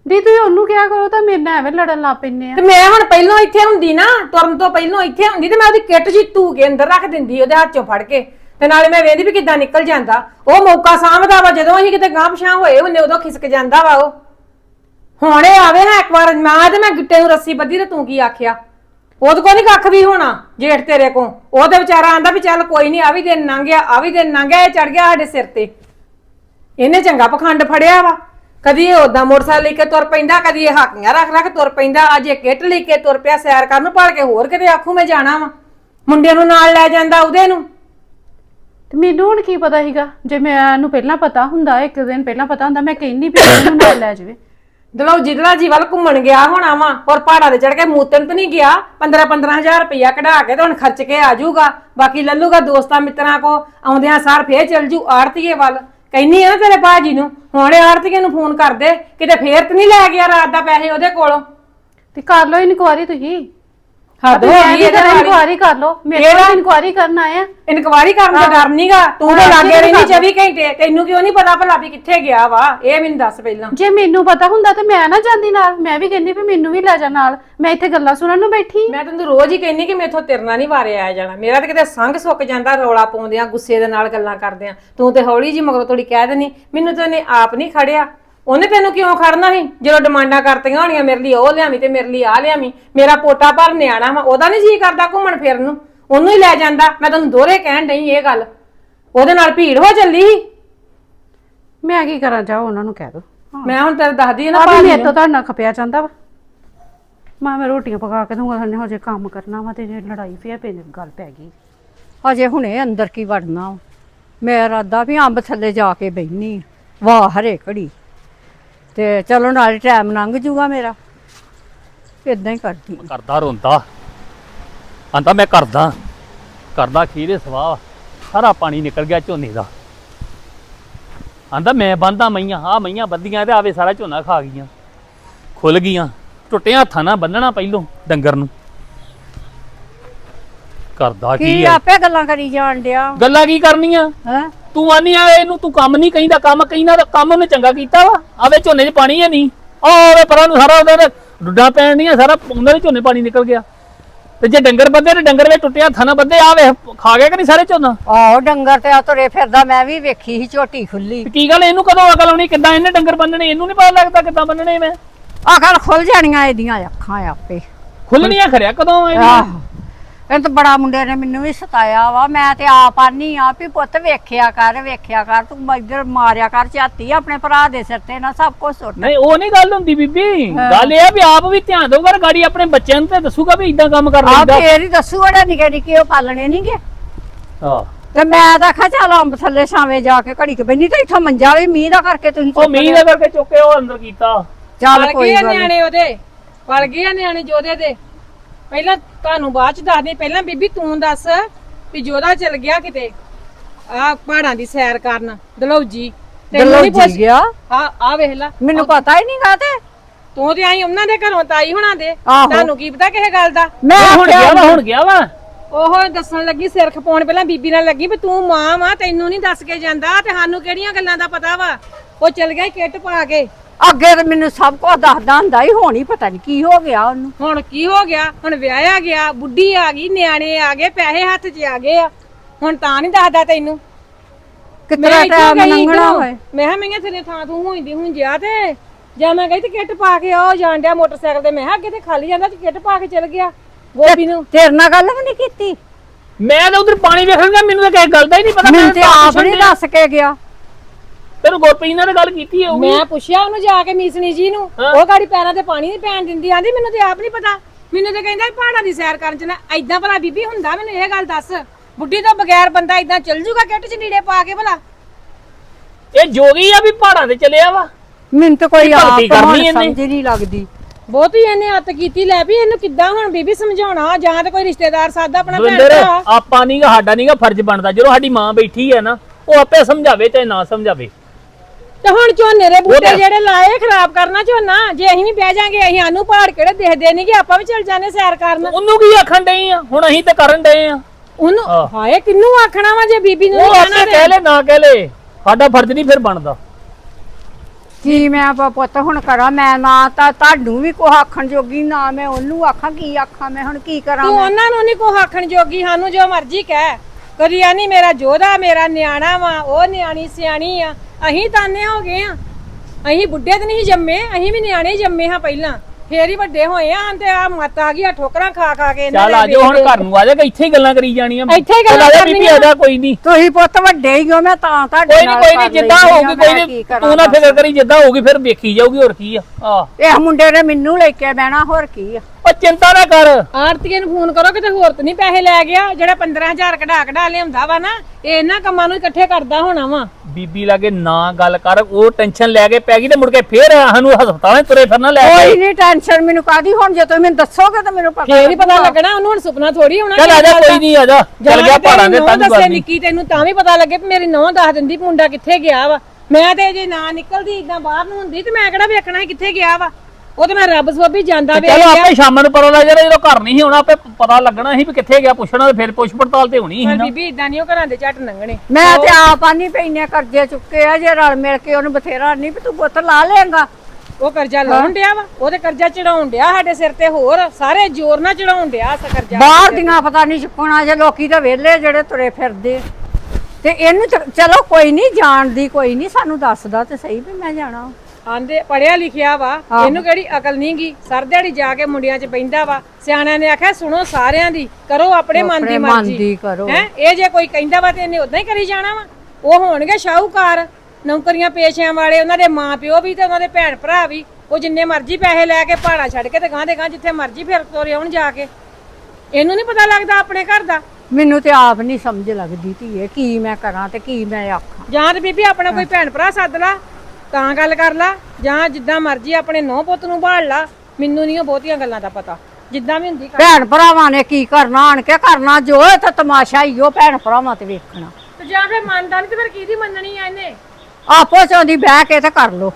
ਦੀਦੀ ਤੁਸੀਂ ਉਹਨੂੰ ਕਿਹਾ ਕਰੋ ਤਾਂ ਮੇਰੇ ਨਾਲ ਐਵੇਂ ਲੜਨ ਲੱਗ ਪੈਂਦੇ ਆ। ਤੇ ਮੈਂ ਹੁਣ ਪਹਿਲਾਂ ਇੱਥੇ ਹੁੰਦੀ ਨਾ, ਤੁਰਨ ਤੋਂ ਪਹਿਲਾਂ ਇੱਥੇ ਹੁੰਦੀ ਤੇ ਮੈਂ ਉਹਦੀ ਕਿੱਟ ਜੀ ਧੂ ਕੇ ਅੰਦਰ ਰੱਖ ਦਿੰਦੀ, ਉਹਦੇ ਹੱਥ ਚੋਂ ਫੜ ਕੇ। ਤੇ ਨਾਲੇ ਮੈਂ ਵੇਖਦੀ ਵੀ ਕਿੱਦਾਂ ਨਿਕਲ ਜਾਂਦਾ। ਉਹ ਮੌਕਾ ਸਾਂਭਦਾ ਵਾ, ਜਦੋਂ ਅਸੀਂ ਕਿਤੇ ਗਾਂਹ ਪਛਾਂ ਹੋਏ ਹੁੰਨੇ ਉਦੋਂ ਖਿਸਕ ਜਾਂਦਾ ਵਾ ਉਹ। ਹੁਣ ਇਹ ਆਵੇ ਨਾ ਇੱਕ ਵਾਰ, ਮੈਂ ਤੇ ਮੈਂ ਗਿੱਟੇ ਨੂੰ ਰੱਸੀ ਬੱਧੀ ਤੇ ਤੂੰ ਕੀ ਆਖਿਆ? ਉਹਦੇ ਕੋਲ ਨਹੀਂ ਕੱਖ ਵੀ ਹੋਣਾ, ਜੇਠ ਤੇਰੇ ਕੋ ਉਹਦੇ ਵਿਚਾਰਾ ਆਂਦਾ ਵੀ ਚੱਲ ਕੋਈ ਨਹੀਂ ਆ ਵੀ ਦਿਨ ਲੰਘ ਗਿਆ ਆ ਵੀ ਦਿਨ ਲੰਘ ਗਿਆ, ਇਹ ਚੜ ਗਿਆ ਸਾਡੇ ਸਿਰ ਤੇ। ਇਹਨੇ ਚੰਗਾ ਪਖੰਡ ਫੜਿਆ ਵਾ। ਕਦੀ ਇਹ ਉਦਾਂ ਮੋਟਰਸਾਈਕਲ ਲੈ ਕੇ ਤੁਰ ਪੈਂਦਾ ਕਦੀ ਇਹ ਹਾਕੀਆਂ ਰੱਖ ਰੱਖ ਤੁਰ ਪੈਂਦਾ ਅੱਜ ਇਹ ਕਿੱਟ ਲੈ ਕੇ ਤੁਰ ਪਿਆ ਸੈਰ ਕਰਨ ਭੜ ਕੇ ਹੋਰ ਕਿਤੇ ਆਖੂ ਮੈਂ ਜਾਣਾ ਵਾ। ਮੁੰਡੇ ਨੂੰ ਨਾਲ ਲੈ ਜਾਂਦਾ ਉਹਦੇ ਨੂੰ। ਤੇ ਮੈਨੂੰ ਹੁਣ ਕੀ ਪਤਾ ਸੀਗਾ? ਜੇ ਮੈਨੂੰ ਪਹਿਲਾਂ ਪਤਾ ਹੁੰਦਾ ਇੱਕ ਦਿਨ ਪਹਿਲਾਂ ਪਤਾ ਹੁੰਦਾ ਮੈਂ ਕਹਿੰਦੀ ਵੀ ਉਹਨੂੰ ਨਾਲ ਲੈ ਜਾਵੇ। ਦਲੋ ਜਿਦਲਾ ਜੀ ਵੱਲ ਘੁੰਮਣ ਗਿਆ ਹੋਣਾ ਵਾ ਔਰ ਪਹਾੜਾਂ ਤੇ ਚੜ ਕੇ ਮੂਤਨ ਤੇ ਨਹੀਂ ਗਿਆ 15 15000 ਰੁਪਇਆ ਕਢਾ ਕੇ ਤੇ ਹੁਣ ਖਰਚ ਕੇ ਆ ਜਾਊਗਾ। ਬਾਕੀ ਲੱਲੂਗਾ ਦੋਸਤਾਂ ਮਿੱਤਰਾਂ ਕੋ ਆਉਂਦਿਆਂ ਸਾਰ ਫੇਰ ਚੱਲ ਜੂ ਆੜਤੀਏ ਵੱਲ। ਕਹਿੰਨੀ ਆ ਨਾ ਤੇਰੇ ਭਾਜੀ ਨੂੰ, ਹੁਣ ਇਹ ਆੜਤੀਏ ਨੂੰ ਫੋਨ ਕਰ ਦੇ, ਕਿਤੇ ਫੇਰ ਤੇ ਨਹੀਂ ਲੈ ਗਿਆ ਰਾਤ ਦਾ ਪੈਸੇ ਉਹਦੇ ਕੋਲੋਂ? ਤੇ ਕਰ ਲਓ ਇਨਕੁਆਰੀ ਤੁਸੀਂ। ਹੱਦ ਹੋ ਗਈ ਇਹਦੇ ਵਾਲੀ ਇਨਕੁਆਰੀ ਕਰ ਲਓ। ਮੇਰੇ ਕਿਹੜਾ? ਕੋਲ ਇਨਕੁਆਰੀ ਕਰਨ ਆਏ ਆ। ਇਨਕੁਆਰੀ ਕਰਨ ਦਾ ਡਰ ਨਹੀਂਗਾ ਤੂੰ ਤਾਂ ਹਾਂ, ਲਾਗੇ ਠੀਕ ਰਹਿੰਦੀ ਕਰ 24 ਘੰਟੇ। ਤੈਨੂੰ ਕਿਉਂ ਨਹੀਂ ਪਤਾ ਭਲਾ ਵੀ ਕਿੱਥੇ ਗਿਆ ਵਾ? ਇਹ ਮੈਨੂੰ ਦੱਸ ਪਹਿਲਾਂ। ਜੇ ਮੈਨੂੰ ਪਤਾ ਹੁੰਦਾ ਤੇ ਮੈਂ ਨਾ ਜਾਂਦੀ ਨਾਲ। ਮੈਂ ਵੀ ਕਹਿੰਦੀ ਵੀ ਮੈਨੂੰ ਵੀ ਲੈ ਜਾ ਨਾਲ। ਮੈਂ ਇੱਥੇ ਗੱਲਾਂ ਸੁਣਨ ਨੂੰ ਬੈਠੀ। ਮੈਂ ਤੈਨੂੰ ਰੋਜ਼ ਹੀ ਕਹਿੰਨੀ ਕਿ ਮੇਥੋਂ ਤੇਰੇ ਨਾਲ ਨਹੀਂ ਵਾਰੇ ਆਇਆ ਜਾਣਾ। ਮੇਰਾ ਤਾਂ ਕਿਤੇ ਸੰਗ ਸੁੱਕ ਜਾਂਦਾ ਰੌਲਾ ਪਾਉਂਦਿਆਂ ਗੁੱਸੇ ਦੇ ਨਾਲ ਗੱਲਾਂ ਕਰਦਿਆਂ। ਤੂੰ ਤੇ ਹੌਲੀ ਜੀ ਮਗਰੋਂ ਥੋੜੀ ਕਹਿ ਦੇਣੀ ਮੈਨੂੰ ਤਾਂ ਇਹਨੇ ਆਪ ਨਹੀਂ ਖੜਿਆ। ਉਹਨੇ ਤੈਨੂੰ ਕਿਉਂ ਖੜਨਾ ਸੀ? ਜਦੋਂ ਡਿਮਾਂਡਾਂ ਕਰਤੀਆਂ ਹੋਣੀਆਂ ਮੇਰੇ ਲਈ ਉਹ ਲਿਆਵੀਂ ਤੇ ਮੇਰੇ ਲਈ ਆ ਲਿਆਵੀਂ। ਮੇਰਾ ਪੋਟਾ ਭਰ ਨਿਆਣਾ ਵਾ ਉਹਦਾ ਨਹੀਂ ਜੀ ਕਰਦਾ ਘੁੰਮਣ ਫਿਰਨ ਨੂੰ। ਉਹਨੂੰ ਹੀ ਲੈ ਜਾਂਦਾ। ਮੈਂ ਤੈਨੂੰ ਦੋਹਰੇ ਕਹਿਣ ਡਈ ਇਹ ਗੱਲ। ਉਹਦੇ ਨਾਲ ਭੀੜ ਹੋ ਚੱਲੀ ਸੀ। ਮੈਂ ਕੀ ਕਰਾਂ? ਜਾਓ ਉਹਨਾਂ ਨੂੰ ਕਹਿ ਦੋ ਮੈਂ ਹੁਣ ਤੇਰੇ ਦੱਸਦੀ ਆ ਨਾ ਭਾਜੀ ਮੇਰੇ ਤੋਂ ਤੁਹਾਡਾ ਖਪਿਆ ਜਾਂਦਾ ਵਾ। ਮਾਂ ਮੈਂ ਰੋਟੀਆਂ ਪਕਾ ਕੇ ਦੂੰਗਾ ਥੰਨੇ ਹੋ ਜੇ ਕੰਮ ਕਰਨਾ ਵਾ ਤੇ ਜੇ ਲੜਾਈ ਫੇਰ ਪੈ ਗੱਲ ਪੈ ਗਈ। ਅਜੇ ਹੁਣੇ ਅੰਦਰ ਕੀ ਵੜਨਾ ਵਾ। ਮੈਂ ਇਰਾਦਾ ਵੀ ਅੰਬ ਥੱਲੇ ਜਾ ਕੇ ਬੈਣੀ ਵਾਹ ਹਰੇ ਘੜੀ। ਤੇ ਚਲੋ ਨਾਲ ਟਾਈਮ ਲੰਘ ਜੂਗਾ ਮੇਰਾ। ਇਦਾਂ ਹੀ ਕਰਦੀ। ਕਰਦਾ ਰੋਂਦਾ। ਆਂਦਾ ਮੈਂ ਕਰਦਾ। ਕਰਦਾ ਖੀਰੇ ਸਵਾਹ। ਸਾਰਾ ਪਾਣੀ ਨਿਕਲ ਗਿਆ ਝੋਨੇ ਦਾ। ਆਂਦਾ ਮੈਂ ਬੰਦਾ ਮਈਆਂ ਆ ਮਈਆਂ ਬੱਦੀਆਂ ਤੇ ਆਵੇ ਸਾਰਾ ਝੋਨਾ ਖਾ ਗਈਆਂ। ਖੁੱਲ ਗਈਆਂ। ਟੁੱਟਿਆ ਹੱਥਾਂ ਨਾਲ ਬੰਨਣਾ ਪਹਿਲੋਂ ਡੰਗਰ ਨੂੰ। ਕਰਦਾ ਕੀ ਕੀ ਆ ਆਪੇ ਗੱਲਾਂ ਕਰੀ ਜਾਣ ਡਿਆ। ਗੱਲਾਂ ਕੀ ਕਰਨੀਆਂ? ਹੈ? ਤੂੰ ਆਨੀ ਆ ਇਹਨੂੰ ਤੂੰ ਕੰਮ ਨਹੀਂ ਕਹਿੰਦਾ ਕੰਮ ਕਹਿੰਦਾ ਤਾਂ ਕੰਮ ਉਹਨੇ ਚੰਗਾ ਕੀਤਾ ਵਾ। ਆਵੇ ਝੋਨੇ 'ਚ ਪਾਣੀ ਹੈ ਨਹੀਂ। ਆਵੇ ਪਰਾਂ ਨੂੰ ਸਾਰਾ ਉਹਦੇ ਡੁੱਡਾ ਪੈਣ ਨਹੀਂ ਸਾਰਾ ਉਹਨਾਂ ਦੇ ਝੋਨੇ ਪਾਣੀ ਨਿਕਲ ਗਿਆ। ਤੇ ਜੇ ਡੰਗਰ ਬੰਦੇ ਤੇ ਡੰਗਰ ਵਿੱਚ ਟੁੱਟਿਆ ਥਾਣਾ ਬੰਦੇ ਆਵੇ ਖਾ ਗਿਆ ਕਿ ਨਹੀਂ ਸਾਰੇ ਝੋਨਾ? ਆਹੋ ਡੰਗਰ ਤੇ ਆ ਤੁਰੇ ਫਿਰਦਾ ਮੈਂ ਵੀ ਵੇਖੀ ਸੀ ਝੋਟੀ ਖੁੱਲੀ। ਤੇ ਕੀ ਗੱਲ ਇਹਨੂੰ ਕਦੋਂ ਅਕਲ ਆਉਣੀ ਕਿੱਦਾਂ ਇਹਨੇ ਡੰਗਰ ਬੰਨਣੇ ਇਹਨੂੰ ਨਹੀਂ ਪਤਾ ਲੱਗਦਾ ਕਿੱਦਾਂ ਬੰਨਣੇ ਮੈਂ? ਆ ਗੱਲ ਖੁੱਲ ਜਾਣੀਆਂ ਇਹਦੀਆਂ ਅੱਖਾਂ ਆਪੇ। ਖੁੱਲਣੀਆਂ ਖਰਿਆ ਕਦੋਂ ਇਹ ਆਹੋ। ਇਹ ਤਾਂ ਬੜਾ ਮੁੰਡੇ ਨੇ ਮੈਨੂੰ ਵੀ ਸਤਾਇਆ ਵਾ। ਮੈਂ ਤੇ ਆਪ ਆਨੀ ਆ ਵੀ ਪੁੱਤ ਵੇਖਿਆ ਕਰ ਵੇਖਿਆ ਕਰ ਤੂੰ ਇੱਧਰ ਮਾਰਿਆ ਕਰ ਝਾਤੀ ਆਪਣੇ ਭਰਾ ਦੇ ਸਿਰ ਤੇ ਨਾ ਸਭ ਕੁਝ ਸੁੱਟ। ਨਹੀਂ ਉਹ ਨਹੀਂ ਗੱਲ ਹੁੰਦੀ ਬੀਬੀ। ਗੱਲ ਇਹ ਆ ਵੀ ਆਪ ਵੀ ਧਿਆਨ ਦਿਓਗਾ ਗਾੜੀ ਆਪਣੇ ਬੱਚਿਆਂ ਨੂੰ ਤੇ ਦੱਸੂਗਾ ਵੀ ਇਦਾਂ ਕੰਮ ਕਰ ਆ ਲੈਂਦਾ। ਫੇਰ ਹੀ ਦੱਸੂ ਉਹੜਾ ਨਿੱਕੇ ਨਿੱਕੇ ਉਹ ਪਾਲਣੇ ਨਹੀਂਗੇ ਹਾਂ। ਤੇ ਮੈਂ ਤਾਂ ਆਖਿਆ ਚੱਲ ਅੰਬ ਥੱਲੇ ਛਾਵੇਂ ਜਾ ਕੇ ਘੜੀ ਕੇ ਬੈਣੀ ਤੇ ਇੱਥੋਂ ਮੰਜਾ ਵੀ ਮੀਂਹ ਦਾ ਕਰਕੇ ਤੁਸੀਂ ਉਹ ਮੀਂਹ ਦਾ ਕਰਕੇ ਚੁੱਕੇ ਉਹ ਅੰਦਰ ਕੀਤਾ। ਚੱਲ ਪਲ ਕੋਈ ਗਏ ਆ ਗੱਲ ਨੀ। ਨਿਆਣੇ ਉਹਦੇ ਪਲ ਗਏ ਨਿਆਣੇ ਜੋਦੇ ਦੇ। ਪਹਿਲਾਂ ਤੁਹਾਨੂੰ ਬਾਅਦ ਚ ਦੱਸਦੇ ਪਹਿਲਾਂ ਬੀਬੀ ਤੂੰ ਦੱਸ ਵੀ ਜੋਦਾ ਚਲ ਗਿਆ ਕਿਤੇ? ਆ ਪਹਾੜਾਂ ਦੀ ਸੈਰ ਕਰਨ ਦਲੌਜੀ। ਦਲੌਜੀ ਗਿਆ? ਆ ਆ ਵੇਖ ਲੈ। ਮੈਨੂੰ ਪਤਾ ਹੀ ਨਹੀਂ ਗਾ ਤੇ। ਤੂੰ ਤੇ ਆਈ ਉਹਨਾਂ ਦੇ ਘਰੋਂ ਤਾਈ ਹੁਣਾਂ ਦੇ। ਤੁਹਾਨੂੰ ਕੀ ਪਤਾ ਕਿਸੇ ਗੱਲ ਦਾ? ਮੈਂ ਹੁਣ ਗਿਆ ਵਾ ਹੁਣ ਗਿਆ ਵਾ? ਉਹ ਦੱਸਣ ਲੱਗੀ ਸਿਰ ਖਪਾਉਣ ਪਹਿਲਾਂ ਬੀਬੀ ਨਾਲ ਲੱਗੀ ਵੀ ਤੂੰ ਮਾਂ ਵਾ ਤੈਨੂੰ ਨਹੀਂ ਦੱਸ ਕੇ ਜਾਂਦਾ ਤੇ ਸਾਨੂੰ ਕਿਹੜੀਆਂ ਗੱਲਾਂ ਦਾ ਪਤਾ ਵਾ? ਉਹ ਚਲ ਗਿਆ ਕਿੱਟ ਪਾ ਕੇ। ਅੱਗੇ ਤੇ ਮੈਨੂੰ ਸਭ ਕੁਝ ਦੱਸਦਾ ਹੁੰਦਾ ਹੀ ਹੁਣ ਹੀ ਪਤਾ ਨਹੀਂ ਕੀ ਹੋ ਗਿਆ ਉਹਨੂੰ। ਹੁਣ ਕੀ ਹੋ ਗਿਆ? ਹੁਣ ਵਿਆਹਿਆ ਗਿਆ ਬੁੱਢੀ ਆ ਗਈ ਨਿਆਣੇ ਆ ਗਏ ਪੈਸੇ ਹੱਥ 'ਚ ਆ ਗਏ ਆ। ਹੁਣ ਤਾਂ ਨਹੀਂ ਦੱਸਦਾ ਤੈਨੂੰ। ਕਿਤਨਾ ਟਾਈਮ ਲੰਘਣਾ। ਹੋਏ ਮੈਂ ਕਿਹਾ ਮੈਂ ਤੇਰੇ ਥਾਂ ਤੂੰ ਹੁੰਦੀ ਹੁੰਜਿਆ ਤੇ। ਜਾਂ ਮੈਂ ਗਈ ਤੇ ਕਿੱਟ ਪਾ ਕੇ ਉਹ ਜਾਣ ਡਿਆ ਮੋਟਰਸਾਈਕਲ ਤੇ। ਮੈਂ ਕਿਹਾ ਅੱਗੇ ਤੇ ਖਾਲੀ ਜਾਂਦਾ ਤੇ ਕਿੱਟ ਪਾ ਕੇ ਚਲ ਗਿਆ। ਗੋਪੀ ਨੂੰ। ਤੇਰੇ ਨਾਲ ਗੱਲ ਵੀ ਨਹੀਂ ਕੀਤੀ? ਮੈਂ ਤਾਂ ਉਧਰ ਪਾਣੀ ਵੇਖਣ ਗਿਆ ਮੈਨੂੰ ਤਾਂ ਕਿਸੇ ਗੱਲ ਦਾ ਹੀ ਨਹੀਂ ਪਤਾ। ਮੈਨੂੰ ਮੈਂ ਤੇ ਆਪ ਨਹੀਂ। ਦੱਸ ਕੇ ਗਿਆ। ਤੈਨੂੰ ਗੁਰਪ੍ਰੀਤ ਨਾਲ ਤਾਂ ਗੱਲ ਕੀਤੀ ਹੋਊਗੀ। ਮੈਂ ਪੁੱਛਿਆ ਉਹਨੂੰ ਜਾ ਕੇ ਮੀਸਣੀ ਜੀ ਨੂੰ। ਉਹ ਗਾੜੀ ਪੈਰਾਂ ਤੇ ਪਾਣੀ ਨਹੀਂ ਪੈਣ ਦਿੰਦੀ ਆਂਦੀ ਮੈਨੂੰ ਤੇ ਆਪ ਨਹੀਂ ਪਤਾ। ਮੈਨੂੰ ਤੇ ਕਹਿੰਦਾ ਪਹਾੜਾਂ ਦੀ ਸੈਰ ਕਰਨ ਚ ਨਾ ਐਦਾਂ ਭਲਾ ਬੀਬੀ ਹੁੰਦਾ ਮੈਨੂੰ ਇਹ ਗੱਲ ਦੱਸ। ਬੁੱਢੀ ਤੋਂ ਬਗੈਰ ਬੰਦਾ ਐਦਾਂ ਚੱਲ ਜੂਗਾ ਕਿੱਟ ਚ ਨੀੜੇ ਪਾ ਕੇ ਭਲਾ? ਇਹ ਜੋਗੀ ਆ ਵੀ ਪਹਾੜਾਂ ਤੇ ਚੱਲਿਆ ਵਾ? ਮੈਨੂੰ ਤਾਂ ਕੋਈ ਆਪ ਭਗਤੀ ਕਰਨੀ ਹੁਣ ਇਹਨੇ। ਸਮਝ ਨਹੀਂ ਲੱਗਦੀ। ਬਹੁਤੀ ਇਹਨੇ ਹੱਤ ਕੀਤੀ ਲੈ ਵੀ ਇਹਨੂੰ ਕਿੱਦਾਂ ਹੁਣ ਬੀਬੀ ਸਮਝਾਉਣਾ? ਜਾਂ ਤੇ ਕੋਈ ਰਿਸ਼ਤੇਦਾਰ ਸਾਦਾ ਆਪਣਾ ਭੈਣ ਦਵਿੰਦਰ ਭਰਾ। ਆਪਾਂ ਨਹੀਂਗਾ ਸਾਡਾ ਨਹੀਂਗਾ ਫਰਜ਼ ਬਣਦਾ। ਜਦੋਂ ਸਾਡੀ ਮਾਂ ਬੈਠੀ ਹੈ ਨਾ ਉਹ ਆਪੇ ਸਮਝਾਵੇ ਚਾਹੇ ਨਾ ਸਮਝਾਵੇ। ਤੇ ਹੁਣ ਝੋਨੇ ਦੇ ਬੂਟੇ ਜਿਹੜੇ ਲਾਏ ਖਰਾਬ ਕਰਨਾ ਝੋਨਾ। ਜੇ ਅਸੀਂ ਵੀ ਬਹਿ ਜਾਾਂਗੇ ਅਸੀਂ ਸਾਨੂੰ ਪਹਾੜ ਕਿਹੜੇ ਦੇਖਦੇ ਨਹੀਂਗੇ ਆਪਾਂ ਵੀ ਚੱਲ ਜਾਂਦੇ ਸੈਰ ਕਰਨ। ਉਹਨੂੰ ਕੀ ਆਖਣ ਡਏ ਆ? ਹੁਣ ਅਸੀਂ ਤਾਂ ਕਰਨ ਡਏ ਆ। ਉਹਨੂੰ। ਹਾਏ ਕਿੰਨੂੰ ਆਖਣਾ ਵਾ ਜੇ ਬੀਬੀ ਨੂੰ ਉਹ ਨੀ ਆਪੇ ਕਹਿਣਾ ਕਹਿ ਲੈ ਨਾ ਕਹਿ ਲੈ। ਸਾਡਾ ਫਰਜ਼ ਨਹੀਂ ਫਿਰ ਬਣਦਾ। ਕੀ ਮੈਂ ਪ- ਪੁੱਤ ਹੁਣ ਕਰਾਂ? ਮੈਂ ਨਾ ਤਾਂ ਤੁਹਾਨੂੰ ਵੀ ਕੋ ਆਖਣ ਜੋਗੀ ਨਾ ਮੈਂ ਉਹਨੂੰ ਆਖਾਂ ਕੀ ਆਖਾਂ ਮੈਂ ਹੁਣ ਕੀ ਕਰਾਂ ਤੂੰ ਉਹਨਾਂ ਨੂੰ ਨਹੀਂ ਕੋ ਆਖਣ ਜੋਗੀ ਸਾਨੂੰ ਜੋ ਮਰਜ਼ੀ ਕਹਿ। ਕਦੀ ਆ ਨਹੀਂ ਮੇਰਾ ਜੋਧਾ ਮੇਰਾ ਨਿਆਣਾ ਵਾ ਉਹ ਨਿਆਣੀ ਸਿਆਣੀ ਆ। ਅਸੀਂ ਤਾਨੇ ਹੋ ਗਏ ਆ। ਅਸੀਂ ਬੁੱਢੇ ਤੇ ਨਹੀਂ ਜੰਮੇ ਅਸੀਂ ਵੀ ਨਿਆਣੇ ਜੰਮੇ ਹਾਂ ਪਹਿਲਾਂ। ਫੇਰ ਹੀ ਵੱਡੇ ਹੋਏ ਆ ਤੇ ਆ ਮੱਤ ਆ ਗਈ ਆ ਠੋਕਰਾਂ ਖਾ ਖਾ ਕੇ ਇਹਨਾਂ ਚੱਲ ਦੇ ਆਜੋ ਹੁਣ ਵੇਖ ਘਰ ਨੂੰ ਆ ਜਾ ਇੱਥੇ ਹੀ ਗੱਲਾਂ ਕਰੀ ਜਾਣੀਆਂ। ਇੱਥੇ ਹੀ ਗੱਲਾਂ ਚੱਲ ਆ ਜਾ ਬੀਬੀ ਕਰਨੀਆਂ। ਆ ਜਾ ਕੋਈ ਨਹੀਂ। ਤੁਸੀਂ ਪੁੱਤ ਵੱਡੇ ਹੀ ਹੋ ਮੈਂ ਤਾਂ ਤੁਹਾਡੇ ਕੋਈ ਨਹੀਂ ਨਾਲ ਕੋਈ ਨਹੀਂ ਜਿੱਦਾਂ ਹੋਊਗੀ ਕੋਈ ਨਹੀਂ ਕਰਾਂ ਤੂੰ ਨਾ ਫਿਕਰ ਕਰੀ ਜਿੱਦਾਂ ਹੋਊਗੀ ਫਿਰ ਵੇਖੀ ਜਾਊਗੀ ਹੋਰ ਕੀ ਆ। ਆ। ਇਹ ਮੁੰਡੇ ਨੇ ਮੈਨੂੰ ਲੈ ਕੇ ਬਹਿਣਾ ਹੋਰ ਕੀ ਆ। ਉਹ ਚਿੰਤਾ ਨਾ ਕਰ। ਆਰਤੀਏ ਨੂੰ ਫੋਨ ਕਰੋ ਕਿਤੇ ਹੋਰ ਤਾਂ ਨਹੀਂ ਪੈਸੇ ਲੈ ਗਿਆ ਜਿਹੜਾ 15000 ਕਢਾ ਕਢਾ ਲਿਆਉਂਦਾ ਵਾ ਨਾ ਇਹ ਇਹਨਾਂ ਕੰਮਾਂ ਨੂੰ ਇਕੱਠੇ ਕਰਦਾ ਹੋਣਾ ਵਾ। ਬੀਬੀ ਲਾਗੇ ਨਾ ਗੱਲ ਕਰ ਉਹ ਟੈਨਸ਼ਨ ਲੈ ਕੇ ਪੈ ਗਈ ਤੇ ਮੁੜ ਕੇ ਫੇਰ ਸਾਨੂੰ ਹਸਪਤਾਲਾਂ 'ਚ ਤੁਰੇ ਫਿਰਨਾ ਲੈ ਕੇ। ਕੋਈ ਨਹੀਂ ਟੈਨਸ਼ਨ ਮੈਨੂੰ ਕਾਦੀ ਹੁਣ ਜੇ ਤੁਸੀਂ ਮੈਨੂੰ ਦੱਸੋਗੇ ਤਾਂ ਮੈਨੂੰ ਪਤਾ ਫੇਰ ਹੀ ਪਤਾ ਲੱਗਣਾ ਉਹਨੂੰ ਹੁਣ ਸੁਪਨਾ ਥੋੜੀ ਹੋਣਾ ਚੱਲ ਆ ਜਾ ਕੋਈ ਨਹੀਂ ਆ ਜਾ ਚੱਲ ਗਿਆ ਪਹਾੜਾਂ ਦੇ ਤਾਂ ਦੱਸੇ ਨਿੱਕੀ ਤੈਨੂੰ ਤਾਂ ਵੀ ਪਤਾ ਲੱਗੇ ਵੀ ਮੇਰੀ ਨੌਂ ਦੱਸ ਦਿੰਦੀ ਮੁੰਡਾ ਕਿੱਥੇ ਗਿਆ ਵਾ। ਮੈਂ ਤੇ ਜੇ ਨਾ ਨਿਕਲਦੀ ਇਦਾਂ ਬਾਹਰ ਨੂੰ ਹੁੰਦੀ ਤੇ ਮੈਂ ਕਿਹੜਾ ਵੇਖਣਾ ਸੀ ਕਿੱਥੇ ਗਿਆ ਵਾ। ਉਹ ਤੇ ਮੈਂ ਰੱਬ ਸੋਭੀ ਜਾਂਦਾ ਵੇਖ ਚਲੋ ਆਪੇ ਸ਼ਾਮ ਨੂੰ ਪਤਾ ਲੱਗ ਜਾਣਾ ਜਦੋਂ ਘਰ ਨਹੀਂ ਸੀ ਹੋਣਾ ਆਪੇ ਪਤਾ ਲੱਗਣਾ ਸੀ ਵੀ ਕਿੱਥੇ ਗਿਆ ਪੁੱਛਣਾ ਤੇ ਫਿਰ ਪੁੱਛ ਪੜਤਾਲ ਤੇ ਹੋਣੀ ਸੀ ਨਾ। ਬੀਬੀ ਇਦਾਂ ਨਹੀਂ ਉਹ ਘਰਾਂ ਦੇ ਝੱਟ ਲੰਘਣੇ ਮੈਂ ਤੇ ਆਪ ਆਨੀ ਪੈਨੇ ਕਰਜ਼ੇ ਚੁੱਕੇ ਆ ਜੇ ਰਲ ਮਿਲ ਕੇ ਉਹਨੂੰ ਬਥੇਰਾ ਨਹੀਂ ਵੀ ਤੂੰ ਪੁੱਤ ਲਾ ਲੇਗਾ ਉਹ ਕਰਜ਼ਾ ਲਾਉਣ ਡਿਆ ਵਾ ਉਹ ਤੇ ਕਰਜ਼ਾ ਚੜਾਉਣ ਡਿਆ ਸਾਡੇ ਸਿਰ ਤੇ ਹੋਰ ਸਾਰੇ ਜ਼ੋਰ ਨਾਲ ਚੜਾਉਣ ਡਿਆ ਸਾ ਕਰਜ਼ਾ ਬਾਹਰ ਦੀਆਂ ਪਤਾ ਨਹੀਂ ਚੁੱਕਣਾ ਜੇ ਲੋਕੀ ਤਾਂ ਵਿਹਲੇ ਜਿਹੜੇ ਤੁਰੇ ਫਿਰਦੇ ਤੇ ਇਹਨੂੰ ਚਲੋ ਕੋਈ ਨਹੀਂ ਜਾਣਦੀ ਕੋਈ ਨਹੀਂ ਸਾਨੂੰ ਦੱਸਦਾ ਤੇ ਸਹੀ ਵੀ ਮੈਂ ਜਾਣਾ। ਆਂਦੇ ਪੜਿਆ ਲਿਖਿਆ ਵਾ ਇਹਨੂੰ ਕਿਹੜੀ ਅਕਲ ਨਹੀਂ ਗਈ ਸਰ ਦਿਹਾੜੀ ਜਾ ਕੇ ਮੁੰਡਿਆਂ 'ਚ ਬੈਂਦਾ ਵਾ। ਸਿਆਣਿਆਂ ਨੇ ਆਖਿਆ ਸੁਣੋ ਸਾਰਿਆਂ ਦੀ ਕਰੋ ਆਪਣੇ ਮਨ ਦੀ ਮਰਜ਼ੀ। ਹੈ? ਇਹ ਜੇ ਕੋਈ ਕਹਿੰਦਾ ਵਾ ਤੇ ਇਹਨੇ ਉਦਾਂ ਹੀ ਕਰੀ ਜਾਣਾ ਵਾ। ਉਹ ਹੋਣਗੇ ਸ਼ਾਹੂਕਾਰ ਨੌਕਰੀਆਂ ਪੇਸ਼ਿਆਂ ਵਾਲੇ ਉਹਨਾਂ ਦੇ ਮਾਂ ਪਿਓ ਵੀ ਤੇ ਉਹਨਾਂ ਦੇ ਭੈਣ ਭਰਾ ਵੀ। ਉਹ ਜਿੰਨੇ ਮਰਜ਼ੀ ਪੈਸੇ ਲੈ ਕੇ ਪਹਾੜਾਂ ਛੱਡ ਕੇ ਤੇ ਗਾਂ ਦੇ ਗਾਂ ਜਿੱਥੇ ਮਰਜ਼ੀ ਫਿਰ ਤੋਰੇ ਆਉਣ ਜਾ ਕੇ। ਇਹਨੂੰ ਨਹੀਂ ਪਤਾ ਲੱਗਦਾ ਆਪਣੇ ਘਰ ਦਾ। ਮੈਨੂੰ ਤੇ ਆਪ ਨਹੀਂ ਸਮਝ ਲੱਗਦੀ ਧੀਏ ਕੀ ਮੈਂ ਕਰਾਂ ਤੇ ਕੀ ਮੈਂ ਆਖਾਂ। ਜਾਂ ਤੇ ਬੀਬੀ ਆਪਣਾ ਕੋਈ ਭੈਣ ਭਰਾ ਸੱਦ ਲਾ। ਤਾਂ ਗੱਲ ਕਰ ਲਾ ਜਾਂ ਜਿੱਦਾਂ ਮਰਜ਼ੀ ਆਪਣੇ ਨੌ ਪੁੱਤ ਨੂੰ ਭਾਲ ਲਾ ਮੈਨੂੰ ਨਹੀਂ ਉਹ ਬਹੁਤੀਆਂ ਗੱਲਾਂ ਦਾ ਪਤਾ ਜਿੱਦਾਂ ਵੀ ਹੁੰਦੀ ਕਰ ਭੈਣ ਭਰਾਵਾਂ ਨੇ ਕੀ ਕਰਨਾ ਆਣ ਕੇ ਕਰਨਾ ਜੋ ਇਹ ਤਾਂ ਤਮਾਸ਼ਾ ਹੀ ਉਹ ਭੈਣ ਭਰਾਵਾਂ ਤੇ ਵੇਖਣਾ। ਤੇ ਜਾਂ ਫਿਰ ਮੰਨਦਾ ਨਹੀਂ ਤੇ ਫਿਰ ਕਿਹਦੀ ਮੰਨਣੀ ਆ ਇਹਨੇ? ਆਪੋ ਚੋਂ ਦੀ ਬਹਿ ਕੇ ਤੇ ਕਰ ਲੋ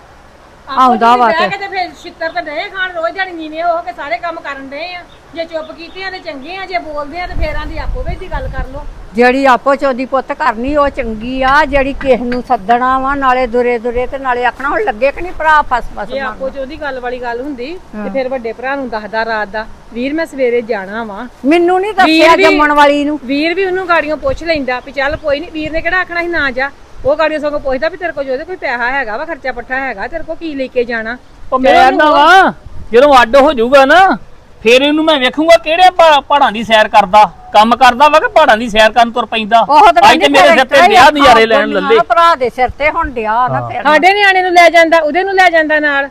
ਆਉਂਦਾ ਵਾ ਤੇ। ਤੇ ਫਿਰ ਛਿੱਤਰ ਤੇ ਡਏ ਖਾਣ ਰੋਜ਼ ਦਿਹਾੜੀ ਨੀਵੇਂ ਹੋ ਕੇ ਸਾਰੇ ਕੰਮ ਕਰਨ ਡਏ ਆ। ਜੇ ਚੁੱਪ ਕੀਤੀਆਂ ਤੇ ਚੰਗੇ ਆ ਜੇ ਬੋਲਦੇ ਆ ਤੇ ਫੇਰ ਆਂਦੀ ਆਪੋ ਵਿੱਚ ਦੀ ਗੱਲ ਕਰ ਲੋ ਜਿਹੜੀ ਆਪੋ ਚੋਂ ਦੀ ਪੁੱਤ ਕਰਨੀ ਉਹ ਚੰਗੀ ਆ ਜਿਹੜੀ ਕਿਸ ਨੂੰ ਸੱਦਣਾ ਵਾ ਨਾਲੇ ਦੁਰੇ ਦੁਰੇ ਤੇ ਨਾਲੇ ਆਖਣਾ ਹੁਣ ਲੱਗੇ ਕਿ ਨਹੀਂ ਭਰਾ ਫਸ ਫਸ ਜੇ ਆਪੋ ਚ ਉਹਦੀ ਗੱਲ ਵਾਲੀ ਗੱਲ ਹੁੰਦੀ ਤੇ ਫਿਰ ਵੱਡੇ ਭਰਾ ਨੂੰ ਦੱਸਦਾ ਰਾਤ ਦਾ ਵੀਰ ਮੈਂ ਸਵੇਰੇ ਜਾਣਾ ਵਾਂ। ਮੈਨੂੰ ਨਹੀਂ ਦੱਸਿਆ ਵੀਰ ਵੀ- ਜੰਮਣ ਵਾਲੀ ਨੂੰ। ਵੀਰ ਵੀ ਉਹਨੂੰ ਗਾੜੀਆਂ ਪੁੱਛ ਲੈਂਦਾ ਵੀ ਚੱਲ ਕੋਈ ਨਹੀਂ ਵੀਰ ਨੇ ਕਿਹੜਾ ਆਖਣਾ ਸੀ ਨਾ ਜਾ। ਉਹ ਗਾੜੀਆਂ ਸਗੋਂ ਪੁੱਛਦਾ ਵੀ ਤੇਰੇ ਕੋਲ ਜੋ ਕੋਈ ਪੈਸਾ ਹੈਗਾ ਵਾ ਖਰਚਾ ਪੱਠਾ ਹੈਗਾ ਤੇਰੇ ਕੋਲ ਕੀ ਲੈ ਕੇ ਜਾਣਾ? ਉਹ ਮੈਂ ਨਾ ਵਾ ਜਦੋਂ ਅੱਡ ਹੋ ਜਾਊਗਾ ਨਾ ਫੇਰ ਇਹਨੂੰ ਮੈਂ ਵੇਖੂੰਗਾ ਕਿਹੜੇ ਪਹਾ- ਪਹਾੜਾਂ ਦੀ ਸੈਰ ਕਰਦਾ। ਕੰਮ ਕਰਦਾ ਵਾ ਕਿ ਪਹਾੜਾਂ ਦੀ ਸੈਰ ਕਰਨ ਤੁਰ ਪੈਂਦਾ? ਉਹ ਤਾਂ ਅੱਜ ਤੇ ਮੇਰੇ ਸਿਰ ਤੇ ਵਿਆਹ ਨਜ਼ਾਰੇ ਲੈਣ ਲੱਲੇ। ਭਰਾ ਦੇ ਸਿਰ ਤੇ ਹੁਣ ਡਿਆ ਨਾ ਫਿਰ। ਸਾਡੇ ਨਿਆਣੇ ਨੂੰ ਲੈ ਜਾਂਦਾ ਉਹਦੇ ਨੂੰ ਲੈ ਜਾਂਦਾ ਨਾਲ।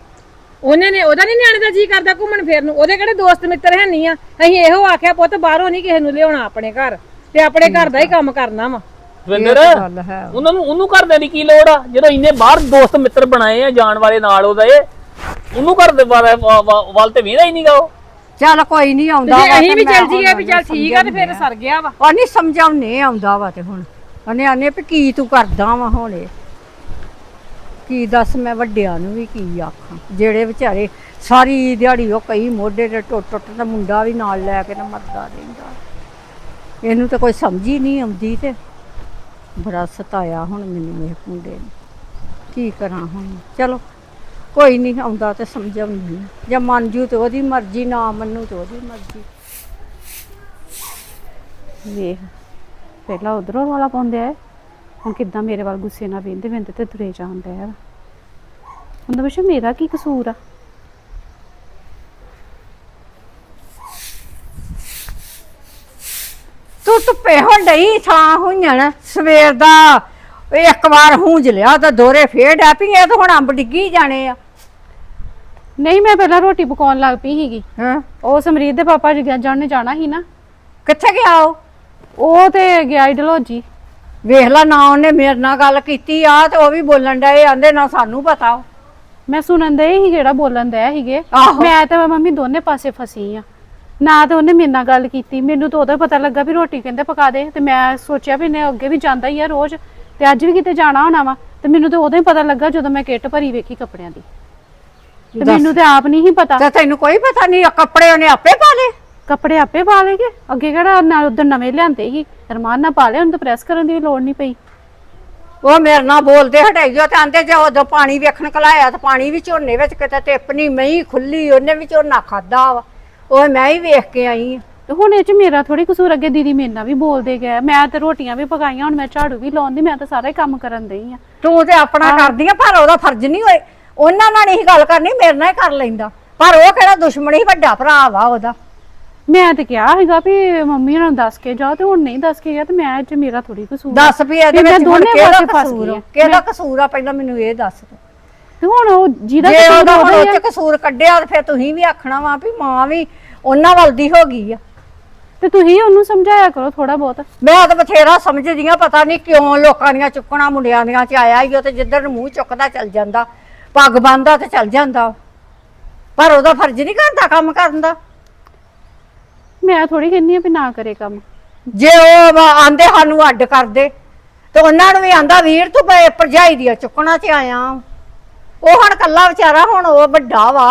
ਉਹਨੇ ਨੇ ਉਹਦਾ ਨਹੀਂ ਨਿਆਣੇ ਦਾ ਜੀ ਕਰਦਾ ਘੁੰਮਣ ਫਿਰਨ ਨੂੰ। ਉਹਦੇ ਕਿਹੜੇ ਦੋਸਤ ਮਿੱਤਰ ਹੈ ਨਹੀਂ ਆ? ਅਸੀਂ ਇਹੋ ਆਖਿਆ ਪੁੱਤ ਬਾਹਰੋਂ ਨਹੀਂ ਕਿਸੇ ਨੂੰ ਲਿਆਉਣਾ ਆਪਣੇ ਘਰ। ਤੇ ਆਪਣੇ ਘਰ ਦਾ ਹੀ ਕੰਮ ਕਰਨਾ ਵਾ। ਦਵਿੰਦਰ ਉਹਨਾਂ ਨੂੰ ਉਹਨੂੰ ਘਰ ਦੀ ਕੀ ਲੋੜ ਆ? ਜਦੋਂ ਇੰਨੇ ਬਾਹਰ ਦੋਸਤ ਮਿੱਤਰ ਬਣਾਏ ਆ ਜਾਣ ਵਾਲੇ ਨਾਲ ਉਹਦੇ ਉਹਨੂੰ ਘਰ ਦੇ ਵਾਲ ਵਾਲ- ਵੱਲ ਤੇ ਵੇਦਾ ਹੀ ਨਹੀਂਗਾ ਉਹ। ਚੱਲ ਕੋਈ ਨਹੀਂ ਆਉਂਦਾ ਜੇ ਵਾ ਅਸੀਂ ਤੇ ਵੀ ਚੱਲ ਜੀਏ ਵੀ ਚੱਲ ਠੀਕ ਆ ਤੇ ਫਿਰ ਸਰ ਗਿਆ ਵਾ। ਉਹ ਨਹੀਂ ਸਮਝਾਉਣੇ ਆਉਂਦਾ ਵਾ ਤੇ ਹੁਣ। ਉਹਨੇ ਆਨੇ ਵੀ ਕੀ ਤੂੰ ਕਰਦਾ ਵਾ ਹੁਣੇ ਕੀ ਦੱਸ ਮੈਂ ਵੱਡਿਆਂ ਨੂੰ ਵੀ ਕੀ ਆਖਾਂ? ਜਿਹੜੇ ਵਿਚਾਰੇ ਸਾਰੀ ਦਿਹਾੜੀ ਉਹ ਕਈ ਮੋਢੇ ਤੇ ਟੁੱਟ ਟੁੱਟ ਤੇ ਮੁੰਡਾ ਵੀ ਨਾਲ ਲੈ ਕੇ ਨਾ ਮਰਦਾ ਰਹਿੰਦਾ। ਇਹਨੂੰ ਤਾਂ ਕੋਈ ਸਮਝ ਹੀ ਨਹੀਂ ਆਉਂਦੀ ਤੇ। ਬੜਾ ਸਤਾਇਆ ਹੁਣ ਮੈਨੂੰ ਇਹ ਮੁੰਡੇ ਨੇ। ਕੀ ਕਰਾਂ ਹੁਣ? ਚਲੋ। ਕੋਈ ਨਹੀਂ ਆਉਂਦਾ ਤੇ ਸਮਝਾਉਂਦੀ ਜੇ ਮੰਨ ਜੂ ਤੇ ਉਹਦੀ ਮਰਜ਼ੀ, ਨਾ ਮੰਨੂ ਤੇ ਉਹਦੀ ਮਰਜ਼ੀ। ਵੇਖ, ਪਹਿਲਾਂ ਉਧਰੋਂ ਵਾਲਾ ਪਾਉਂਦੇ ਆ। ਹੁਣ ਕਿੱਦਾਂ ਮੇਰੇ ਵੱਲ ਗੁੱਸੇ ਨਾਲ ਵੇਂਦੇ ਵੇਂਦੇ ਤੇ ਤੁਰੇ ਜਾਂਦੇ ਆ। ਹੁੰਦਾ ਬਸ਼ਾ ਮੇਰਾ ਕੀ ਕਸੂਰ ਆ? ਤੂੰ ਧੁੱਪੇ ਹੁਣ ਡਈ ਥਾਂ ਹੋਈਆਂ ਸਵੇਰ ਦਾ। ਇੱਕ ਵਾਰ ਹੂੰਜ ਲਿਆ ਤਾਂ ਦੋਰੇ ਫੇਰ ਡੈ ਪਈ ਇਹ ਤਾਂ ਹੁਣ ਅੰਬ ਡਿੱਗੀ ਜਾਣੇ ਆ। ਨਹੀਂ ਮੈਂ ਪਹਿਲਾਂ ਰੋਟੀ ਪਕਾਉਣ ਲੱਗ ਪਈ ਸੀਗੀ। ਹਾਂ। ਉਹ ਸਮਰੀਤ ਦੇ ਪਾਪਾ ਜੀ ਜਾਣ ਨੇ ਜਾਣਾ ਸੀ ਨਾ। ਕਿੱਥੇ ਗਿਆ ਉਹ? ਉਹ ਤੇ ਗਿਆ ਈ ਡਲਹੌਜੀ। ਵੇਖ ਲਾ ਨਾ ਉਹਨੇ ਮੇਰੇ ਨਾਲ ਗੱਲ ਕੀਤੀ ਆ ਤੇ ਉਹ ਵੀ ਬੋਲਣ ਡਏ ਆਂਦੇ ਨਾ ਸਾਨੂੰ ਪਤਾ। ਵਾ। ਮੈਂ ਸੁਣਨ ਦੇ ਹੀ ਜਿਹੜਾ ਬੋਲਣ ਦੇ ਸੀਗੇ। ਆਹੋ। ਮੈਂ ਤੇ ਮੰਮੀ ਦੋਨੇ ਪਾਸੇ ਫਸੀ ਆ। ਨਾ ਤੇ ਉਹਨੇ ਮੇਰੇ ਨਾਲ ਗੱਲ ਕੀਤੀ। ਮੈਨੂੰ ਤਾਂ ਉਦੋਂ ਪਤਾ ਲੱਗਾ ਵੀ ਰੋਟੀ ਕਹਿੰਦੇ ਪਕਾ ਦੇ। ਤੇ ਮੈਂ ਸੋਚਿਆ ਵੀ ਨੇ ਅੱਗੇ ਵੀ ਜਾਂਦਾ ਹੀ ਆ ਰੋਜ਼। ਤੇ ਅੱਜ ਵੀ ਕਿਤੇ ਜਾਣਾ ਹੋਣਾ ਵਾ ਤੇ ਮੈਨੂੰ ਤਾਂ ਉਦੋਂ ਹੀ ਪਤਾ ਲੱਗਾ ਜਦੋਂ ਮੈਂ ਕਿੱਟ ਭਰੀ ਵੇਖੀ ਕੱਪੜਿਆਂ ਦੀ। ਤੇ ਦੱਸ। ਮੈਨੂੰ ਤੇ ਆਪ ਨਹੀਂ ਹੀ ਪਤਾ। ਤੇ ਤੈਨੂੰ ਕੋਈ ਪਤਾ ਨਹੀਂ ਆ ਕੱਪੜੇ ਉਹਨੇ ਆਪੇ ਪਾ ਲਏ? ਕੱਪੜੇ ਆਪੇ ਪਾ ਲੇਗੇ ਅੱਗੇ ਕਿਹੜਾ ਨਾਲ ਉਧਰ ਨਵੇਂ ਲਿਆਂਦੇ ਸੀ? ਰਮਾਨ ਨਾਲ ਪਾ ਲਏ ਹੁਣ ਤਾਂ ਪ੍ਰੈਸ ਕਰਨ ਦੀ ਵੀ ਲੋੜ ਨਹੀਂ ਪਈ। ਉਹ ਮੇਰੇ ਨਾਲ ਬੋਲਦੇ ਹਟਾਈਓ ਤੇ ਆਂਦੇ ਜੇ ਉਦੋਂ ਪਾਣੀ ਵੇਖਣ ਕਲਾਇਆ ਤੇ ਪਾਣੀ ਵੀ ਝੋਨੇ ਵਿੱਚ ਕਿਤੇ ਟਿੱਪਣੀ ਮਈ ਖੁੱਲੀ ਉਹਨੇ ਵੀ ਝੋਨਾ ਖਾਦਾ ਵਾ। ਉਹ ਮੈਂ ਹੀ ਵੇਖ ਕੇ ਆਈ ਆ। ਤੇ ਹੁਣ ਇਹ ਚ ਮੇਰਾ ਥੋੜੀ ਕਸੂਰ ਅੱਗੇ ਦੀਦੀ ਮੇਰੇ ਨਾਲ ਵੀ ਬੋਲਦੇ ਗਏ ਮੈਂ ਤੇ ਰੋਟੀਆਂ ਵੀ ਪਕਾਈਆਂ ਹੁਣ ਮੈਂ ਝਾੜੂ ਵੀ ਲਾਉਂਦੀ ਮੈਂ ਤਾਂ ਸਾਰਾ ਹੀ ਕੰਮ ਕਰਨ ਦਈ ਆ। ਤੂੰ ਤੇ ਆਪਣਾ ਕਰਦੀ ਆ ਪਰ ਉਹਦਾ ਫਰਜ਼ ਨਹੀਂ ਹੋਏ। ਉਹਨਾਂ ਨਾਲ ਨਹੀਂ ਗੱਲ ਕਰਨੀ ਮੇਰੇ ਨਾਲ ਹੀ ਕਰ ਲੈਂਦਾ। ਪਰ ਉਹ ਕਿਹੜਾ ਦੁਸ਼ਮਣ ਹੀ ਵੱਡਾ ਭਰਾ ਵਾ ਉਹਦਾ। ਮੈਂ ਤੇ ਕਿਹਾ ਹੈਗਾ ਵੀ ਮੰਮੀ ਨੂੰ ਦੱਸ ਕੇ ਜਾਓ ਤੇ ਹੁਣ ਨਹੀਂ ਦੱਸ ਕੇ ਗਿਆ ਤੇ ਮੈਂ ਇਹ ਚ ਮੇਰਾ ਥੋੜੀ ਕਸੂਰ। ਦੱਸ ਵੀ ਇਹਦੇ ਵਿੱਚ ਹੁਣ ਫਸ ਕਸੂਰ ਆ? ਕਿਹਦਾ ਕਸੂਰ ਆ? ਪਹਿਲਾਂ ਮੈਨੂੰ ਇਹ ਦੱਸ ਤੂੰ। ਤੇ ਹੁਣ ਉਹ ਜਿਹਦਾ ਜੇ ਉਹਦਾ ਉਹਦਾ ਕਸੂਰ ਕੱਢਿਆ ਤੇ ਫਿਰ ਤੁਸੀਂ ਵੀ ਆਖਣਾ ਵਾ ਵੀ ਮਾਂ ਵੀ ਉਹਨਾਂ ਵੱਲ ਦੀ ਹੋ ਗਈ ਆ। ਤੇ ਤੁਸੀਂ ਉਹਨੂੰ ਸਮਝਾਇਆ ਕਰੋ ਥੋੜਾ ਬਹੁਤ। ਮੈਂ ਤਾਂ ਬਥੇਰਾ ਸਮਝਦੀ ਆ ਪਤਾ ਨਹੀਂ ਕਿਉਂ ਲੋਕਾਂ ਦੀਆਂ ਚੁੱਕਣਾ ਮੁੰਡਿਆਂ ਦੀਆਂ ਚ ਆਇਆ ਹੀ ਉਹ ਤੇ ਜਿੱਧਰ ਨੂੰ ਮੂੰਹ ਚੁੱਕਦਾ ਚੱਲ ਜਾਂਦਾ। ਪੱਗ ਬੰਨਦਾ ਤੇ ਚੱਲ ਜਾਂਦਾ। ਪਰ ਉਹਦਾ ਫਰਜ਼ ਨਹੀਂ ਕਰਦਾ ਕੰਮ ਕਰਨ ਦਾ। ਮੈਂ ਥੋੜੀ ਕਹਿੰਨੀ ਆ ਵੀ ਨਾ ਕਰੇ ਕੰਮ। ਜੇ ਉਹ ਆਂਦੇ ਸਾਨੂੰ ਅੱਡ ਕਰਦੇ ਤੇ ਉਹਨਾਂ ਨੂੰ ਵੀ ਆਂਦਾ ਵੀਰ ਤੂੰ ਭਰਜਾਈ ਦੀਆਂ ਚੁੱਕਣਾ ਚ ਆਇਆ ਉਹ ਹੁਣ ਕੱਲਾ ਵਿਚਾਰਾ ਹੁਣ ਉਹ ਵੱਡਾ ਵਾ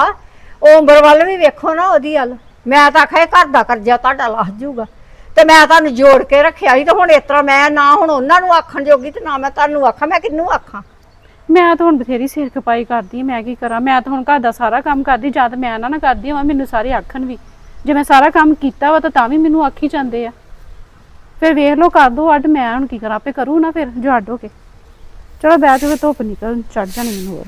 ਉਹ ਉਮਰ ਵੱਲ ਵੀ ਵੇਖੋ ਨਾ ਉਹਦੀ ਹਲ। ਮੈਂ ਤਾਂ ਆਖਿਆ, ਇਹ ਘਰ ਦਾ ਕਰਜ਼ਾ ਤੁਹਾਡਾ ਲੱਥ ਜੂਗਾ ਤੇ ਮੈਂ ਤੁਹਾਨੂੰ ਜੋੜ ਕੇ ਰੱਖਿਆ ਸੀ ਤੇ ਹੁਣ ਇਸ ਤਰ੍ਹਾਂ ਮੈਂ ਨਾ ਹੁਣ ਉਹਨਾਂ ਨੂੰ ਆਖਣ ਜੋਗੀ ਤੇ ਨਾ ਮੈਂ ਤੁਹਾਨੂੰ ਆਖਾਂ, ਮੈਂ ਕਿਹਨੂੰ ਆਖਾਂ? ਮੈਂ ਤਾਂ ਹੁਣ ਬਥੇਰੀ ਸਿਰ ਖਪਾਈ ਕਰਦੀ ਮੈਂ ਕੀ ਕਰਾਂ? ਮੈਂ ਤਾਂ ਹੁਣ ਘਰ ਦਾ ਸਾਰਾ ਕੰਮ ਕਰਦੀ, ਜਾਂ ਮੈਂ ਇਹਨਾਂ ਨਾਲ ਕਰਦੀ ਹਾਂ ਮੈਨੂੰ ਸਾਰੇ ਆਖਣ ਵੀ। ਜੇ ਮੈਂ ਸਾਰਾ ਕੰਮ ਕੀਤਾ ਵਾ ਤਾਂ ਤਾਂ ਵੀ ਮੈਨੂੰ ਆਖੀ ਜਾਂਦੇ ਆ। ਫਿਰ ਵੇਖ ਲਓ, ਕਰ ਦੋ ਅੱਡ, ਮੈਂ ਹੁਣ ਕੀ ਕਰਾਂ? ਆਪੇ ਕਰੂ ਨਾ ਫਿਰ ਜੋ ਅੱਡ ਹੋ ਕੇ। ਚਲੋ ਬੈਠ ਕੇ ਧੁੱਪ ਨਿਕਲ ਚੜ ਜਾਣੀ ਮੈਨੂੰ ਹੋਰ।